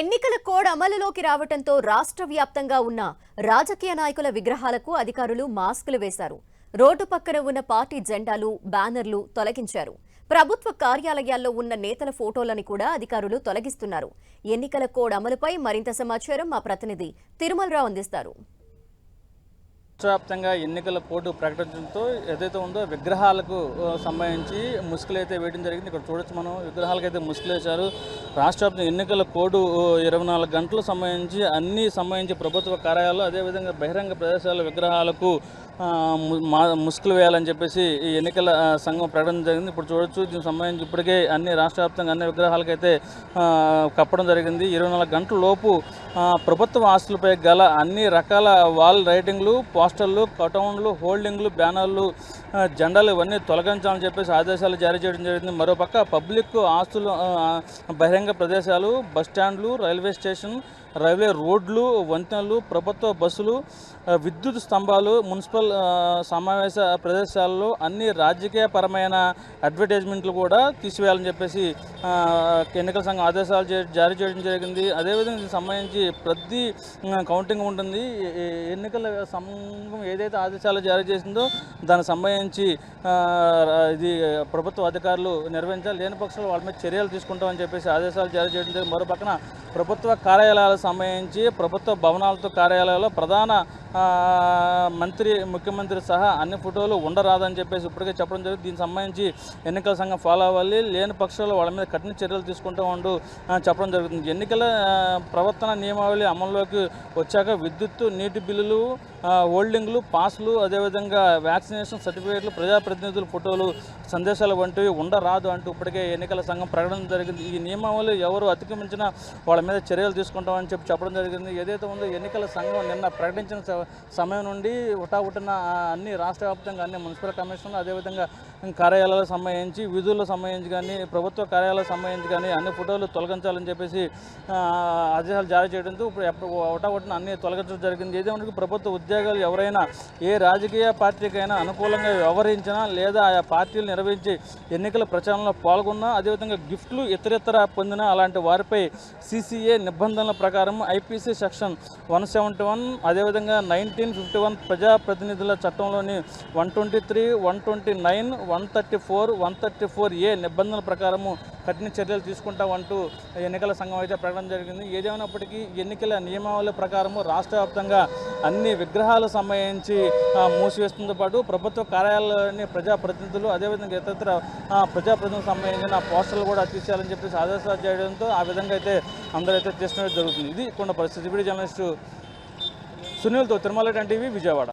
ఎన్నికల కోడ్ అమలులోకి రావడంతో రాష్ట్ర వ్యాప్తంగా ఉన్న రాజకీయ నాయకుల విగ్రహాలకు అధికారులు మాస్కులు వేశారు. రోడ్డు పక్కన ఉన్న పార్టీ జెండాలు బ్యానర్లు తొలగించారు. ప్రభుత్వ కార్యాలయాల్లో ఉన్న నేతల ఫోటోలని కూడా అధికారులు తొలగిస్తున్నారు. ఎన్నికల కోడ్ అమలుపై మరింత సమాచారం మా ప్రతినిధి తిరుమలరావు అందిస్తారు. రాష్ట్ర వ్యాప్తంగా ఎన్నికల కోడ్ ప్రకటించడంతో ఏదైతే ఉందో విగ్రహాలకు సంబంధించి ముసుగులు అయితే వేయడం జరిగింది. ఇక్కడ చూడొచ్చు మనం విగ్రహాలకు అయితే ముసుగులు వేశారు రాష్ట్రవ్యాప్తంగా ఎన్నికల కోడ్ ఇరవై నాలుగు గంటలకు సంబంధించి అన్ని సంబంధించి ప్రభుత్వ కార్యాలయాలు అదేవిధంగా బహిరంగ ప్రదేశాల విగ్రహాలకు మా- ముసుగులు వేయాలని చెప్పేసి ఈ ఎన్నికల సంఘం ప్రకటన జరిగింది. ఇప్పుడు చూడొచ్చు దీనికి సంబంధించి ఇప్పటికే అన్ని రాష్ట్ర వ్యాప్తంగా అన్ని విగ్రహాలకైతే కప్పడం జరిగింది. ఇరవై నాలుగు గంటల లోపు ప్రభుత్వ ఆస్తులపై గల అన్ని రకాల వాల్ రైటింగ్లు పోస్టర్లు కటౌన్లు హోల్డింగ్లు బ్యానర్లు జెండాలు ఇవన్నీ తొలగించాలని చెప్పేసి ఆదేశాలు జారీ చేయడం జరిగింది. మరోపక్క పబ్లిక్ ఆస్తులు బహిరంగ ప్రదేశాలు బస్ స్టాండ్లు రైల్వే స్టేషన్ రైల్వే రోడ్లు వంతెనలు ప్రభుత్వ బస్సులు విద్యుత్ స్తంభాలు మున్సిపల్ సమావేశ ప్రదేశాల్లో అన్ని రాజకీయపరమైన అడ్వర్టైజ్మెంట్లు కూడా తీసివేయాలని చెప్పేసి ఎన్నికల సంఘం ఆదేశాలు జారీ చేయడం జరిగింది. అదేవిధంగా దీనికి సంబంధించి ప్రతి కౌంటింగ్ ఉంటుంది. ఎన్నికల సంఘం ఏదైతే ఆదేశాలు జారీ చేసిందో దానికి సంబంధించి కేటాయించి ఇది ప్రభుత్వ అధికారులు నిర్వహించాలి లేని పక్షంలో వాళ్ళ మీద చర్యలు తీసుకుంటామని చెప్పేసి ఆదేశాలు జారీ చేయడం జరిగింది. మరో పక్కన ప్రభుత్వ కార్యాలయాలకు సంబంధించి ప్రభుత్వ భవనాలతో కార్యాలయాల్లో ప్రధాన మంత్రి ముఖ్యమంత్రి సహా అన్ని ఫోటోలు ఉండరాదని చెప్పేసి ఇప్పటికే చెప్పడం జరిగింది. దీనికి సంబంధించి ఎన్నికల సంఘం ఫాలో అవ్వాలి లేని పక్షంలో వాళ్ళ మీద కఠిన చర్యలు తీసుకుంటూ ఉండు చెప్పడం జరుగుతుంది. ఎన్నికల ప్రవర్తన నియమావళి అమల్లోకి వచ్చాక విద్యుత్ నీటి బిల్లులు హోల్డింగ్లు పాస్లు అదేవిధంగా వ్యాక్సినేషన్ సర్టిఫికేట్లు ప్రజాప్రతినిధుల ఫోటోలు సందేశాలు వంటివి ఉండరాదు అంటూ ఇప్పటికే ఎన్నికల సంఘం ప్రకటన జరిగింది. ఈ నియమావళి ఎవరు అతిక్రమించినా వాళ్ళ మీద చర్యలు తీసుకుంటామని చెప్పి చెప్పడం జరిగింది. ఏదైతే ఉందో ఎన్నికల సంఘం నిన్న ప్రకటించిన స- సమయం నుండి ఉటావుటిన అన్ని రాష్ట్ర వ్యాప్తంగా అన్ని మున్సిపల్ కమిషన్లు అదేవిధంగా కార్యాలయాలకు సంబంధించి విధులకు సంబంధించి కానీ ప్రభుత్వ కార్యాలయాలకు సంబంధించి కానీ అన్ని ఫోటోలు తొలగించాలని చెప్పేసి ఆదేశాలు జారీ చేయడంతో ఇప్పుడు ఎప్పుడు ఉటావుటిన అన్ని తొలగించడం జరిగింది. ఏదేమన్నా ప్రభుత్వ ఉద్యోగాలు ఎవరైనా ఏ రాజకీయ పార్టీకైనా అనుకూలంగా వ్యవహరించినా లేదా ఆయా పార్టీలు నిర్వహించి ఎన్నికల ప్రచారంలో పాల్గొన్నా అదేవిధంగా గిఫ్ట్లు ఇతరితర పొందిన అలాంటి వారిపై సీసీఏ నిబంధనల ప్రకారం IPC section one seventy one అదేవిధంగా నైన్టీన్ ఫిఫ్టీ వన్ ప్రజాప్రతినిధుల చట్టంలోని one twenty three one twenty nine one thirty four one thirty four A నిబంధనల ప్రకారము కఠిన చర్యలు తీసుకుంటామంటూ ఎన్నికల సంఘం అయితే ప్రకటన జరిగింది. ఏదేమైనప్పటికీ ఎన్నికల నియమావళి ప్రకారము రాష్ట్ర వ్యాప్తంగా అన్ని విగ్రహాలు సంబంధించి ఆ, మూసివేస్తుందో పాటు ప్రభుత్వ కార్యాలయాన్ని ప్రజాప్రతినిధులు అదేవిధంగా ఇతరత్ర ప్రజాప్రతినిధులకు సంబంధించిన పోస్టర్లు కూడా తీసేయాలని చెప్పేసి ఆదేశాలు చేయడంతో ఆ విధంగా అయితే అందరైతే తీసుకోవడం జరుగుతుంది. ఇది కొండ పరిస్థితి. ఇప్పుడు జర్నలిస్టు సునీల్తో తిరుమల టీవీ విజయవాడ.